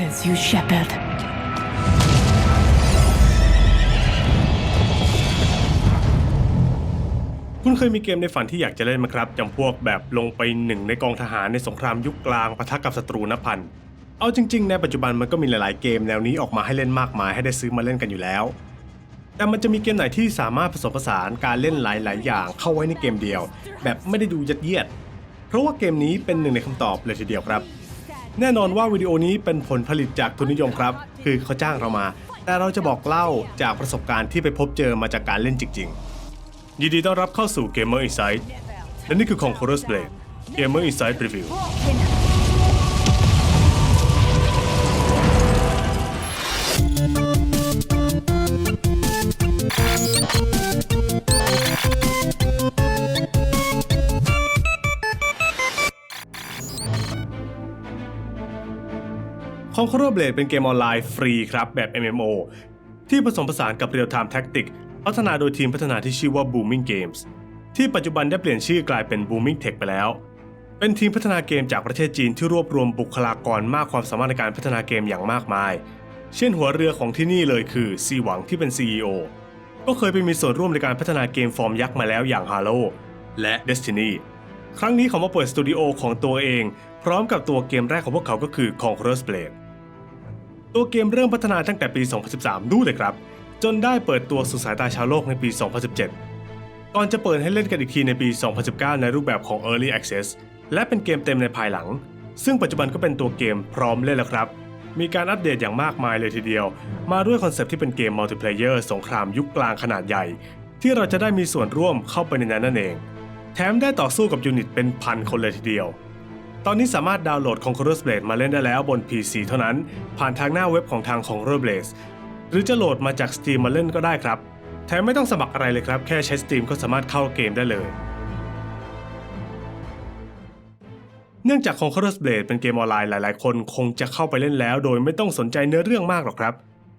sense you, Shepard. คุณเคยมีเกมในฝันที่อยากจะเล่นไหมครับจำพวกแบบลงไปหนึ่งในกองทหารในสงครามยุคกลางปะทะกับศัตรูนับพัน เอาจริง ๆ ในปัจจุบันมันก็มีหลาย ๆ เกมแนวนี้ออกมาให้เล่นมากมายให้ได้ซื้อมาเล่นกันอยู่แล้ว แต่มันจะมีเกมไหนที่สามารถผสมผสานการเล่นหลาย ๆ อย่างเข้าไว้ในเกมเดียว แบบไม่ได้ดูยัดเยียด เพราะว่าเกมนี้เป็นหนึ่งในคำตอบเลยทีเดียวครับ แน่นอนว่าวิดีโอนี้เป็นผลผลิตจากทุนนิยมครับ คือเขาจ้างเรามา แต่เราจะบอกเล่าจากประสบการณ์ที่ไปพบเจอมาจากการเล่นจริง ๆ ยินดีต้อนรับเข้าสู่ Gamer Insight และนี่คือของ c o r u s Blade Gamer Insight Review คอง q u e r o r Blade เป็นเกมออนไลน์ฟรีครับแบบ MMO ที่ผสมผสานกับ Real Time Tactic พัฒนาโดยทีมพัฒนาที่ชื่อว่า Booming Games ที่ปัจจุบันได้เปลี่ยนชื่อกลายเป็น Booming Tech ไปแล้ว เป็นทีมพัฒนาเกมจากประเทศจีนที่รวบรวมบุคลากรมากความสามารถในการพัฒนาเกมอย่างมากมาย เช่นหัวเรือของที่นี่เลยคือซีหวังที่เป็น CEO ก็เคยไปมีส่วนร่วมในการพัฒนาเกมฟอร์มยักษ์มาแล้วอย่าง Halo และ Destiny ครั้งนี้เขามาเปิดสตูดิโอของตัวเอง พร้อมกับตัวเกมแรกของพวกเขาก็คือ Conqueror's Blade ตัวเกมเริ่มพัฒนาตั้งแต่ปี 2013ดูเลยครับ จนได้เปิดตัวสู่สายตาชาวโลกในปี 2017 ก่อนจะเปิดให้เล่นกันอีกทีในปี 2019 ในรูปแบบของ Early Access และเป็นเกมเต็มในภายหลัง ซึ่งปัจจุบันก็เป็นตัวเกมพร้อมเล่นแล้วครับ มีการอัปเดตอย่างมากมายเลยทีเดียว มาด้วยคอนเซปที่เป็นเกมมัลติเพลเยอร์สงครามยุคกลางขนาดใหญ่ ที่เราจะได้มีส่วนร่วมเข้าไปในนั้นนั่นเอง แถมได้ต่อสู้กับยูนิตเป็นพันคนเลยทีเดียว ตอนนี้สามารถดาวน์โหลด Conqueror's Blade มาเล่นได้แล้วบน PC เท่านั้น ผ่านทางหน้าเว็บของทาง Conqueror Blade หรือจะโหลดมาจาก Steam มาเล่นก็ได้ครับ แถมไม่ต้องสมัครอะไรเลยครับ แค่ใช้ Steam ก็สามารถเข้าเกมได้เลย เนื่องจาก Conqueror's Blade เป็นเกมออนไลน์หลาย ๆ คนคงจะเข้าไปเล่นแล้ว โดยไม่ต้องสนใจเนื้อเรื่องมากหรอกครับ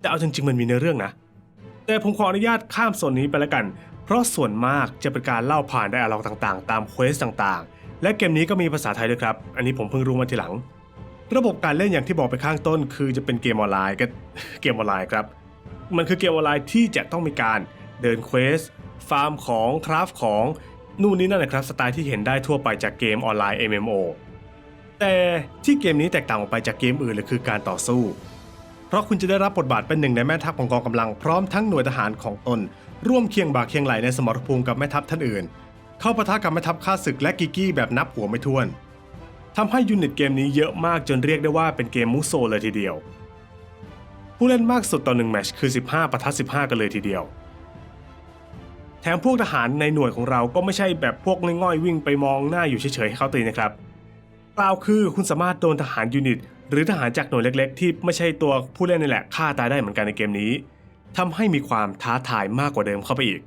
แต่เอาจริง ๆ มันมีเนื้อเรื่องนะ แต่ผมขออนุญาตข้ามโซนนี้ไปแล้วกัน เพราะส่วนมากจะเป็นการเล่าผ่านไดอะล็อกต่าง ๆ ตามเควสต่างๆ และเกมนี้ก็มีภาษาไทยด้วยครับ อันนี้ผมเพิ่งรู้มาทีหลัง ระบบการเล่นอย่างที่บอกไปข้างต้น คือจะเป็นเกมออนไลน์ก็เกมออนไลน์ครับ มันคือเกมออนไลน์ที่จะต้องมีการเดินเควสฟาร์มของคราฟของนู่นนี่นั่นนะครับสไตล์ที่เห็นได้ทั่วไปจากเกมออนไลน์ MMO แต่ที่เกมนี้แตกต่างออกไปจากเกมอื่นเลยคือการต่อสู้ เพราะคุณจะได้รับบทบาทเป็นหนึ่งในแม่ทัพของกองกำลังพร้อมทั้งหน่วยทหารของตน ร่วมเคียงบ่าเคียงไหลในสมรภูมิกับแม่ทัพท่านอื่น เข้าปะทะกับแม่ทัพข้าศึกและกิกกี้แบบนับหัวไม่ถ้วนทำให้ยูนิตเกมนี้เยอะมากจนเรียกได้ว่าเป็นเกมมุโซเลยทีเดียว ผู้เล่นมากสุดต่อหนึ่งแมชคือ 15ปะทะ15 กันเลยทีเดียว แถมพวกทหารในหน่วยของเราก็ไม่ใช่แบบพวกง่อยๆวิ่งไปมองหน้าอยู่เฉยๆให้เขาตีนะครับกล่าวคือคุณสามารถโดนทหารยูนิต หรือทหารจากหน่วยเล็กๆ ที่ไม่ใช่ตัวผู้เล่นนี่แหละฆ่าตายได้เหมือนกันในเกมนี้ทำให้มีความท้าทายมากกว่าเดิมเข้าไปอีก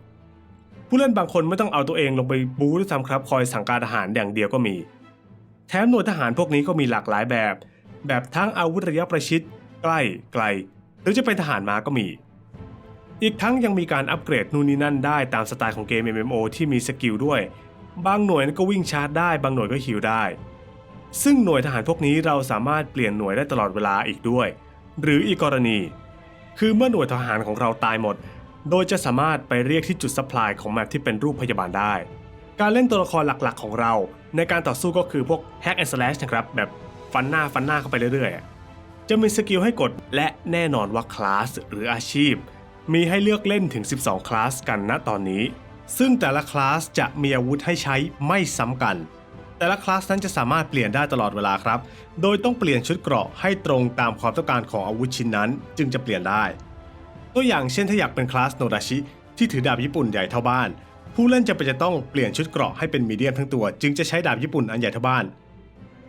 ผู้เล่นบางคนไม่ต้องเอาตัวเองลงไปบู๊ด้วยซ้ำครับ คอยสั่งการทหารอย่างเดียวก็มี แถมหน่วยทหารพวกนี้ก็มีหลากหลายแบบ แบบทั้งอาวุธระยะประชิด ใกล้ไกล หรือจะเป็นทหารมาก็มี อีกทั้งยังมีการอัปเกรดนู่นนี่นั่นได้ตามสไตล์ของเกม MMO ที่มีสกิลด้วย บางหน่วยก็วิ่งชาร์จได้ บางหน่วยก็ฮิลได้ ซึ่งหน่วยทหารพวกนี้เราสามารถเปลี่ยนหน่วยได้ตลอดเวลาอีกด้วย หรืออีกกรณี คือเมื่อหน่วยทหารของเราตายหมด โดยจะสามารถไปเรียกที่จุดซัพพลายของแมปที่เป็นรูปพยาบาลได้ การเล่นตัวละครหลักๆ ของเรา ในการต่อสู้ก็คือพวก Hack and Slash นะครับ แบบฟันหน้าฟันหน้าเข้าไปเรื่อยๆ จะมีสกิลให้กดและแน่นอนว่าคลาสหรืออาชีพ มีให้เลือกเล่นถึง 12 คลาสกันณตอนนี้ ซึ่งแต่ละคลาสจะมีอาวุธให้ใช้ไม่ซ้ำกัน แต่ละคลาสนั้นจะสามารถเปลี่ยนได้ตลอดเวลาครับ โดยต้องเปลี่ยนชุดเกราะให้ตรงตามความต้องการของอาวุธชิ้นนั้น จึงจะเปลี่ยนได้ ตัวอย่างเช่นถ้าอยากเป็นคลาสโนดาชิ ที่ถือดาบญี่ปุ่นใหญ่เท่าบ้าน ผู้เล่นจะเป็นจะต้องเปลี่ยนชุดเกราะให้เป็นมีเดียมทั้งตัว จึงจะใช้ดาบญี่ปุ่นอันใหญ่เท่าบ้าน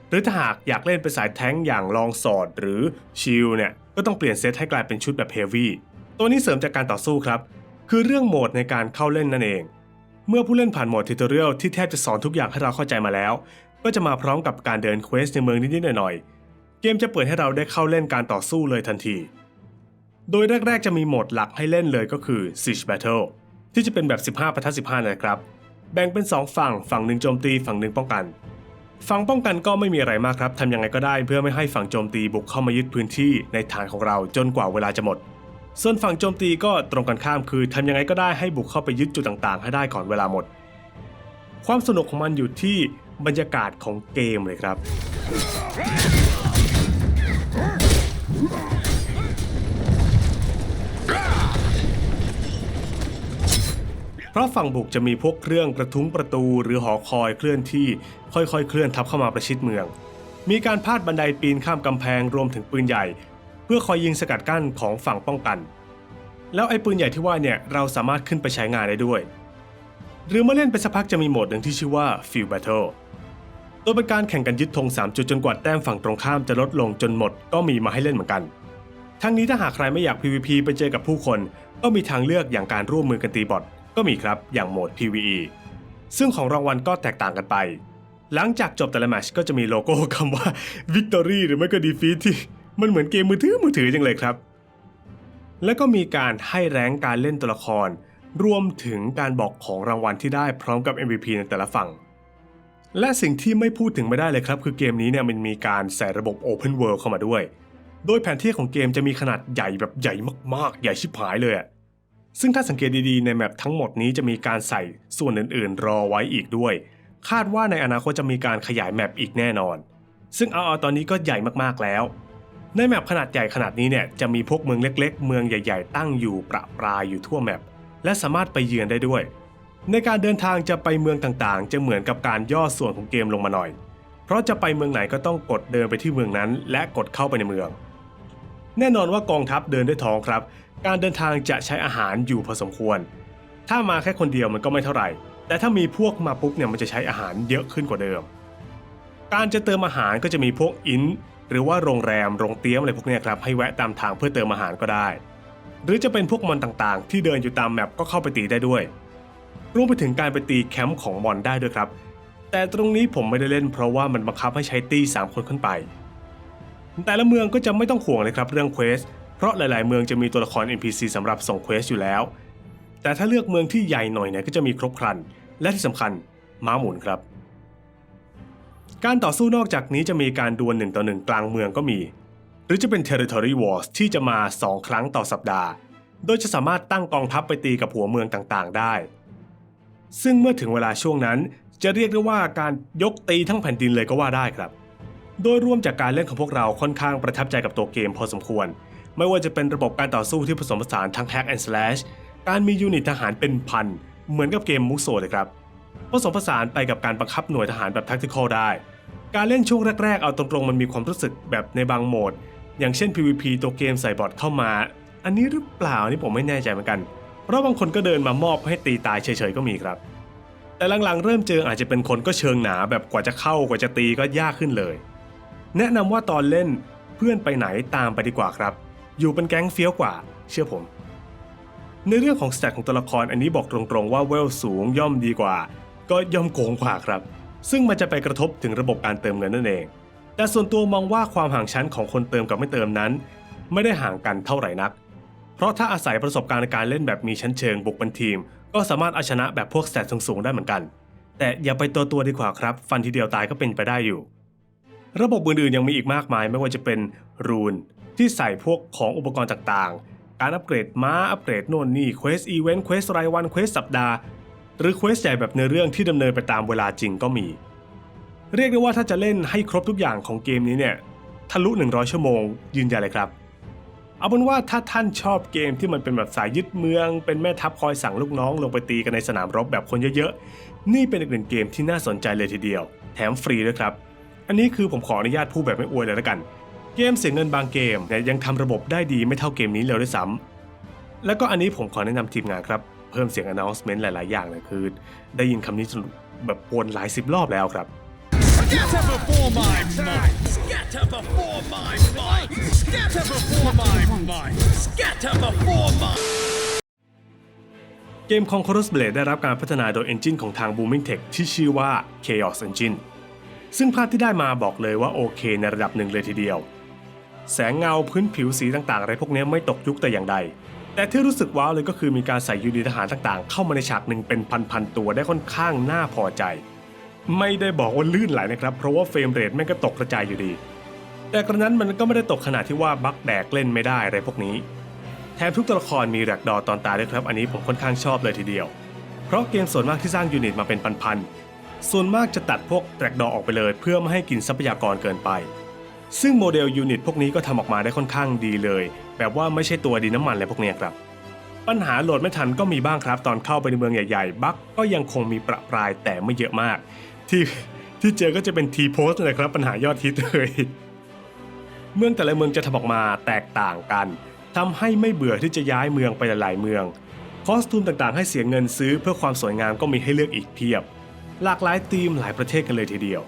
หรือถ้าหากอยากเล่นเป็นสายแท้งอย่างลองสอดหรือชิลเนี่ยก็ต้องเปลี่ยนเซตให้กลายเป็นชุดแบบเฮฟวี่ตัวนี้เสริมจากการต่อสู้ครับ คือเรื่องโหมดในการเข้าเล่นนั่นเอง เมื่อผู้เล่นผ่านโหมดทิวตอเรียลที่แทบจะสอนทุกอย่างให้เราเข้าใจมาแล้ว ก็จะมาพร้อมกับการเดินเควสในเมืองนิดๆหน่อยๆเกมจะเปิดให้เราได้เข้าเล่นการต่อสู้เลยทันที โดยแรก ๆ จะมีโหมดหลักให้เล่นเลยก็คือ Siege Battle ที่จะเป็นแบบ 15ปะทะ15 นะครับ แบ่งเป็น 2 ฝั่ง ฝั่งหนึ่งโจมตีฝั่งหนึ่งป้องกัน ฝั่งป้องกันก็ไม่มีอะไรมากครับทำยังไงก็ได้เพื่อไม่ให้ฝั่งโจมตีบุกเข้ามายึดพื้นที่ในฐานของเราจนกว่าเวลาจะหมด ส่วนฝั่งโจมตีก็ตรงกันข้ามคือทำยังไงก็ได้ให้บุกเข้าไปยึดจุดต่างๆ ให้ได้ก่อนเวลาหมด ความสนุกของมันอยู่ที่บรรยากาศของเกมเลยครับ เพ ราะฝั่งบุกจะมีพวกเครื่องกระทุ้งประตูหรือหอคอยเคลื่อนที่ค่อยๆ เคลื่อนทับเข้ามาประชิดเมือง มีการพาดบันไดปีนข้ามกำแพงรวมถึงปืนใหญ่ เพื่อคอยยิงสกัดกั้นของฝั่งป้องกัน แล้วไอ้ปืนใหญ่ที่ว่าเนี่ยเราสามารถขึ้นไปใช้งานได้ด้วย หรือเมื่อเล่นไปสักพักจะมีโหมดหนึ่งที่ชื่อว่า Field Battle โดยเป็นการแข่งกันยึดธง3จุดจนกว่าแต้มฝั่งตรงข้ามจะลดลงจนหมดก็มีมาให้เล่นเหมือนกัน ทั้งนี้ถ้าหากใครไม่อยาก PVP ไปเจอกับผู้คน ก็มีทางเลือกอย่างการร่วมมือกันตีบอท ก็มีครับอย่างโหมด PVE ซึ่งของรางวัลก็แตกต่างกันไป หลังจากจบแต่ละแมชก็จะมีโลโก้คำว่า Victory หรือไม่ก็ Defeat ที่มันเหมือนเกมมือถือมือถือจังเลยครับ แล้วก็มีการให้แรงการเล่นตัวละคร รวมถึงการบอกของรางวัลที่ได้พร้อมกับ MVP ในแต่ละฝั่ง และสิ่งที่ไม่พูดถึงไม่ได้เลยครับ คือเกมนี้เนี่ยมันมีการใส่ระบบ Open World เข้ามาด้วย โดยแผนที่ของเกมจะมีขนาดใหญ่แบบใหญ่มากๆ ใหญ่ชิบหายเลยอะ ซึ่งถ้าสังเกตดีๆในแมปทั้งหมดนี้จะมีการใส่ส่วนอื่นๆ รอไว้อีกด้วย คาดว่าในอนาคตจะมีการขยายแมปอีกแน่นอน ซึ่งเอาเอาตอนนี้ก็ใหญ่มากๆแล้ว ในแมปขนาดใหญ่ขนาดนี้เนี่ยจะมีพวกเมืองเล็ก ๆ เมืองใหญ่ ๆ ตั้งอยู่ประปรายอยู่ทั่วแมปและสามารถไปเยือนได้ด้วย ในการเดินทางจะไปเมืองต่างๆ จะเหมือนกับการย่อส่วนของเกมลงมาหน่อย เพราะจะไปเมืองไหนก็ต้องกดเดินไปที่เมืองนั้น และกดเข้าไปในเมือง แน่นอนว่ากองทัพเดินด้วยท้องครับ การเดินทางจะใช้อาหารอยู่พอสมควร ถ้ามาแค่คนเดียวมันก็ไม่เท่าไหร่ แต่ถ้ามีพวกมาปุ๊บเนี่ยมันจะใช้อาหารเยอะขึ้นกว่าเดิม การจะเติมอาหารก็จะมีพวกอินหรือว่าโรงแรมโรงเตี้ยมอะไรพวกนี้ครับให้แวะตามทางเพื่อเติมอาหารก็ได้ หรือจะเป็นพวกมอนต่างๆ ที่เดินอยู่ตามแมปก็เข้าไปตีได้ด้วยรวมไปถึงการไปตีแคมป์ของมอนได้ด้วยครับ แต่ตรงนี้ผมไม่ได้เล่นเพราะว่ามันบังคับให้ใช้ตี3คนขึ้นไป แต่ละเมืองก็จะไม่ต้องห่วงเลยครับเรื่องเควส เพราะหลาย ๆ เมืองจะมีตัวละคร NPC สำหรับส่งเควสอยู่แล้ว แต่ถ้าเลือกเมืองที่ใหญ่หน่อยเนี่ยก็จะมีครบครัน และที่สำคัญม้าหมุนครับ การต่อสู้นอกจากนี้จะมีการดวลหนึ่งต่อหนึ่งกลางเมืองก็มี หรือจะเป็น Territory Wars ที่จะมา 2 ครั้งต่อสัปดาห์ โดยจะสามารถตั้งกองทัพไปตีกับหัวเมืองต่าง ๆ ได้ ซึ่งเมื่อถึงเวลาช่วงนั้นจะเรียกได้ว่าการยกตีทั้งแผ่นดินเลยก็ว่าได้ครับ โดยรวมจากการเล่นของพวกเราค่อนข้างประทับใจกับตัวเกมพอสมควร ไม่ว่าจะเป็นระบบการต่อสู้ที่ผสมผสานทั้ง Hack and Slash การมียูนิตทหารเป็นพัน เหมือนกับเกมมุกโซเลยครับผสมผสานไปกับการบังคับหน่วยทหารแบบ tactical ได้ การเล่นช่วงแรก ๆ เอาตรงๆมันมีความรู้สึกแบบในบางโหมด อย่างเช่น PVP ตัวเกมใส่บอทเข้ามา อันนี้หรือเปล่านี่ผมไม่แน่ใจเหมือนกัน เพราะบางคนก็เดินมามอบให้ตีตายเฉยๆก็มีครับ แต่หลังๆเริ่มเจออาจจะเป็นคนก็เชิงหนาแบบกว่าจะเข้ากว่าจะตีก็ยากขึ้นเลย แนะนำว่าตอนเล่นเพื่อนไปไหนตามไปดีกว่าครับ อยู่เป็นแก๊งเฟี้ยวกว่า เชื่อผม ในเรื่องของสแตทของตัวละครอันนี้บอกตรงๆว่าเวลสูงย่อมดีกว่า ก็ย่อมโกงกว่าครับ ซึ่งมันจะไปกระทบถึงระบบการเติมเงินนั่นเอง แต่ส่วนตัวมองว่าความห่างชั้นของคนเติมกับไม่เติมนั้น ไม่ได้ห่างกันเท่าไหร่นัก เพราะถ้าอาศัยประสบการณ์ในการเล่นแบบมีชั้นเชิงบุกเป็นทีม ก็สามารถเอาชนะแบบพวกแสตสูงๆได้เหมือนกัน แต่อย่าไปตัวตัวดีกว่าครับ ฟันทีเดียวตายก็เป็นไปได้อยู่ ระบบอื่นๆยังมีอีกมากมายไม่ว่าจะเป็นรูน ที่ใส่พวกของอุปกรณ์ต่างๆ การอัปเกรดม้าอัปเกรดโน่นนี่เควสอีเวนต์เควสรายวันเควสสัปดาห์ หรือเควสใหญ่แบบเนื้อเรื่องที่ดำเนินไปตามเวลาจริงก็มี เรียกได้ว่าถ้าจะเล่นให้ครบทุกอย่างของเกมนี้เนี่ยทะลุ 100 ชั่วโมง ยืนยันเลยครับเอาเป็นว่าถ้าท่านชอบเกมที่มันเป็นแบบสายยึดเมือง เป็นแม่ทัพคอยสั่งลูกน้องลงไปตีกันในสนามรบแบบคนเยอะๆ นี่เป็นอีกหนึ่งเกมที่น่าสนใจเลยทีเดียว แถมฟรีด้วยครับ อันนี้คือผมขออนุญาตพูดแบบไม่อวยเลยแล้วกัน เกมเสียเงินบางเกมเนี่ยยังทำระบบได้ดีไม่เท่าเกมนี้เลยด้วยซ้ำแล้วก็อันนี้ผมขอแนะนำทีมงานครับ เพิ่มเสียง announcement หลาย ๆ อย่างเลยคือ ได้ยินคำนี้จนแบบวนหลายสิบรอบแล้วครับ Scatter before my might! Scatter before my might! Scatter before my might! Scatter before my เกม Conqueror's Blade ได้รับการพัฒนาโดย Engine ของทาง Booming Tech ที่ชื่อว่า Chaos Engine ซึ่งภาพที่ได้มาบอกเลยว่าโอเคในระดับหนึ่งเลยทีเดียว แสงเงาพื้นผิวสีต่างๆอะไรพวกนี้ไม่ตกยุคแต่อย่างใด แต่ที่รู้สึกว้าวเลยก็คือมีการใส่ยูนิตทหารต่างๆ เข้ามาในฉากหนึ่งเป็นพันๆตัวได้ค่อนข้างน่าพอใจ ไม่ได้บอกว่าลื่นไหลนะครับ เพราะว่าเฟรมเรทแม่งก็ตกกระจายอยู่ดี แต่กระนั้นมันก็ไม่ได้ตกขนาดที่ว่าบักแดกเล่นไม่ได้อะไรพวกนี้ แถมทุกตัวละครมีแรกดอตอนตายด้วยครับ อันนี้ผมค่อนข้างชอบเลยทีเดียว เพราะเกมส่วนมากที่สร้างยูนิตมาเป็นพันๆส่วนมากจะตัดพวกแรกดอออกไปเลย เพื่อไม่ให้กินทรัพยากรเกินไป ซึ่งโมเดลยูนิตพวกนี้ก็ทำออกมาได้ค่อนข้างดีเลย แบบว่าไม่ใช่ตัวดินน้ำมันอะไรพวกนี้ครับ ปัญหาโหลดไม่ทันก็มีบ้างครับตอนเข้าไปในเมืองใหญ่ๆ บั๊กก็ยังคงมีประปรายแต่ไม่เยอะมาก ที่ที่เจอก็จะเป็นทีโพสเลยครับปัญหายอดฮิตเลยเมืองแต่ละเมืองจะทำออกมาแตกต่างกันทำให้ไม่เบื่อที่จะย้ายเมืองไปหลายๆเมือง คอสตูมต่างๆ ให้เสียเงินซื้อเพื่อความสวยงามก็มีให้เลือกอีกเพียบ หลากหลายธีมหลายประเทศกันเลยทีเดียว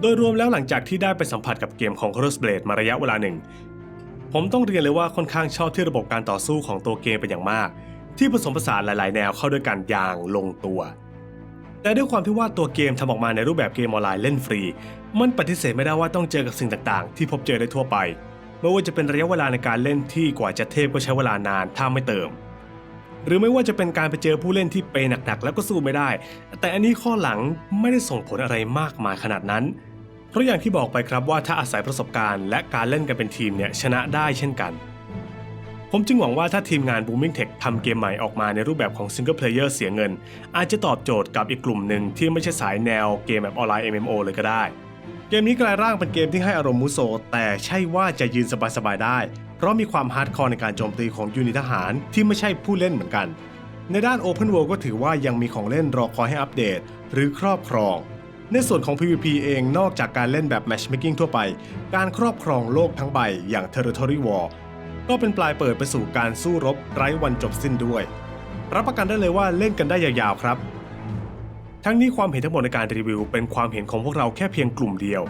โดยรวมแล้วหลังจากที่ได้ไปสัมผัสกับเกมของ Crossblade มาระยะเวลาหนึ่ง ผมต้องเรียนเลยว่าค่อนข้างชอบที่ระบบการต่อสู้ของตัวเกมเป็นอย่างมาก ที่ผสมผสานหลาย ๆ แนวเข้าด้วยกันอย่างลงตัว แต่ด้วยความที่ว่าตัวเกมทำออกมาในรูปแบบเกมออนไลน์เล่นฟรี มันปฏิเสธไม่ได้ว่าต้องเจอกับสิ่งต่าง ๆ ที่พบเจอได้ทั่วไปไม่ว่าจะเป็นระยะเวลาในการเล่นที่กว่าจะเทพก็ใช้เวลานานถ้าไม่เติม หรือไม่ว่าจะเป็นการไปเจอผู้เล่นที่เปย์หนักๆแล้วก็สู้ไม่ได้ แต่อันนี้ข้อหลังไม่ได้ส่งผลอะไรมากมายขนาดนั้น เพราะอย่างที่บอกไปครับว่าถ้าอาศัยประสบการณ์และการเล่นกันเป็นทีมเนี่ยชนะได้เช่นกัน ผมจึงหวังว่าถ้าทีมงาน Booming Tech ทำเกมใหม่ออกมาในรูปแบบของ Single Player เสียเงิน อาจจะตอบโจทย์กับอีกกลุ่มหนึ่งที่ไม่ใช่สายแนวเกมแบบออนไลน์ MMO เลยก็ได้เกมนี้กลายร่างเป็นเกมที่ให้อารมณ์มุโซ แต่ใช่ว่าจะยืนสบายๆได้ เพราะมีความฮาร์ดคอร์ในการโจมตีของยูนิตทหารที่ไม่ใช่ผู้เล่นเหมือนกัน ในด้าน Open World ก็ถือว่ายังมีของเล่นรอคอยให้อัปเดต หรือครอบครอง ในส่วนของ PVP เองนอกจากการเล่นแบบ Matchmaking ทั่วไป การครอบครองโลกทั้งใบอย่าง Territory War ก็เป็นปลายเปิดไปสู่การสู้รบไร้วันจบสิ้นด้วย รับประกันได้เลยว่าเล่นกันได้ยาวๆครับ ทั้งนี้ความเห็นทั้งหมดในการรีวิว เป็นความเห็นของพวกเราแค่เพียงกลุ่มเดียว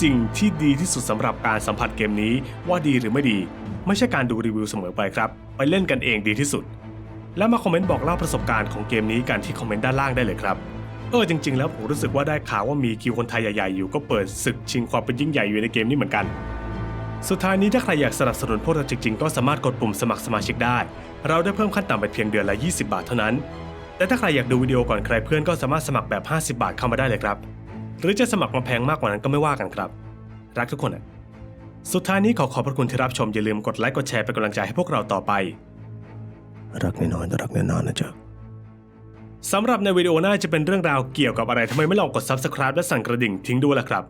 สิ่งที่ดีที่สุดสำหรับการสัมผัสเกมนี้ว่าดีหรือไม่ดี ไม่ใช่การดูรีวิวเสมอไปครับ ไปเล่นกันเองดีที่สุด แล้วมาคอมเมนต์บอกเล่าประสบการณ์ของเกมนี้กันที่คอมเมนต์ด้านล่างได้เลยครับเออจริง ๆ แล้วผมรู้สึกว่าได้ข่าวว่ามีคิวคนไทยใหญ่ๆอยู่ก็เปิดศึกชิงความเป็นยิ่งใหญ่อยู่ในเกมนี้เหมือนกัน สุดท้ายนี้ถ้าใครอยากสนับสนุนพวกเราจริงๆ ก็สามารถกดปุ่มสมัครสมาชิกได้ เราได้เพิ่มขั้นต่ำไปเพียงเดือนละ 20 บาทเท่านั้น แต่ถ้าใครอยากดูวิดีโอก่อนใครเพื่อนก็สามารถสมัครแบบ 50 บาทเข้ามาได้เลยครับ หรือจะสมัครมาแพงมากกว่านั้นก็ไม่ว่ากันครับ รักทุกคนอะสุดท้ายนี้ขอขอบพระคุณที่รับชมอย่าลืมกดไลค์กดแชร์เป็นกำลังใจให้พวกเราต่อไป รักแน่นอนรักแน่นอนนะจ๊ะสำหรับในวิดีโอหน้าจะเป็นเรื่องราวเกี่ยวกับอะไรทำไมไม่ลองกด Subscribe และสั่นกระดิ่งทิ้งด้วยล่ะครับ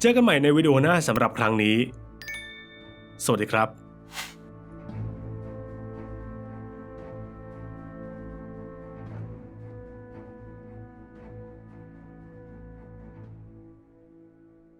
เจอกันใหม่ในวิดีโอหน้าสำหรับครั้งนี้ สวัสดีครับ